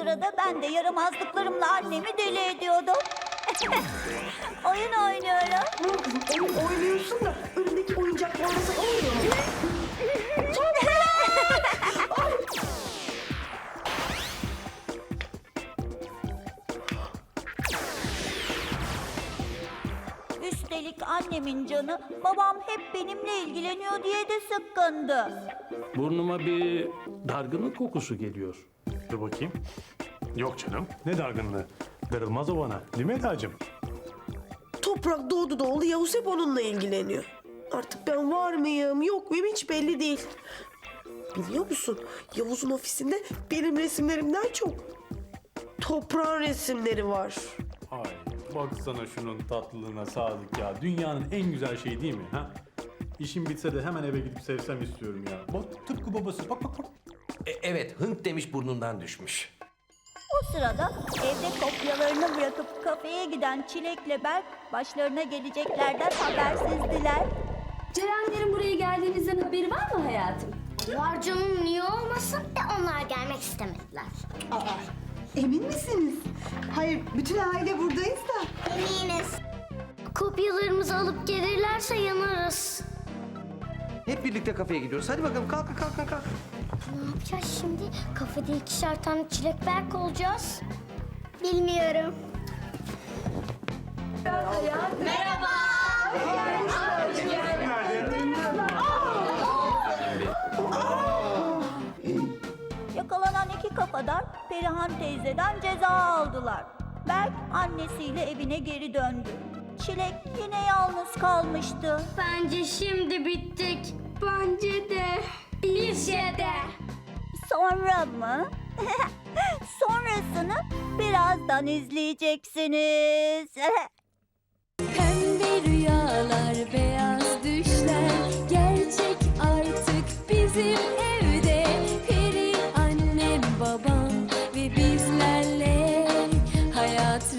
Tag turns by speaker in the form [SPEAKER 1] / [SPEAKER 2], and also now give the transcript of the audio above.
[SPEAKER 1] sırada ben de yaramazlıklarımla annemi deli ediyordum. Oyun oynuyorum.
[SPEAKER 2] Tamam kızım oyun oynuyorsun da önündeki oyuncaklarla olmuyor mu?
[SPEAKER 1] Üstelik annemin canı babam hep benimle ilgileniyor diye de sıkkındı.
[SPEAKER 3] Burnuma bir dargınlık kokusu geliyor.
[SPEAKER 4] Dur bakayım. Yok canım. Ne dargınlığı. Darılmaz o bana. Değil mi Eda'cığım?
[SPEAKER 2] Toprak doğdu doğulu Yavuz hep onunla ilgileniyor. Artık ben var mıyım yok muyum hiç belli değil. Biliyor musun Yavuz'un ofisinde benim resimlerimden çok toprağın resimleri var.
[SPEAKER 4] Ay baksana şunun tatlılığına Sadık ya. Dünyanın en güzel şeyi değil mi? Ha? İşim bitse de hemen eve gidip sevsem istiyorum ya. Bak tıpkı babası. Bak bak bak.
[SPEAKER 5] E, evet hınk demiş burnundan düşmüş.
[SPEAKER 1] O sırada evde kopyalarını bırakıp kafeye giden Çilek'le Berk başlarına geleceklerden habersizdiler.
[SPEAKER 6] Cerenlerin buraya geldiğinizden haberi var mı hayatım?
[SPEAKER 7] Var canım niye olmasın da onlar gelmek istemediler.
[SPEAKER 8] Emin misiniz? Hayır, bütün aile buradayız da.
[SPEAKER 9] Eminiz.
[SPEAKER 7] Kopyalarımızı alıp gelirlerse yanarız.
[SPEAKER 5] Hep birlikte kafeye gidiyoruz. Hadi bakalım kalkın kalkın kalkın.
[SPEAKER 7] Yapacağız şimdi? Kafede ikişer tane çilek berk olacağız.
[SPEAKER 9] Bilmiyorum.
[SPEAKER 1] Yakalanan iki kafadar Perihan teyzeden ceza aldılar. Berk annesiyle evine geri döndü. Çilek yine yalnız kalmıştı.
[SPEAKER 7] Bence şimdi bittik.
[SPEAKER 6] Bence de. Bizce de
[SPEAKER 1] sonra mı? Sonrasını birazdan izleyeceksiniz.
[SPEAKER 10] Pembe rüyalar, beyaz düşler, gerçek artık bizim evde. Peri annem, babam ve bizlerle hayat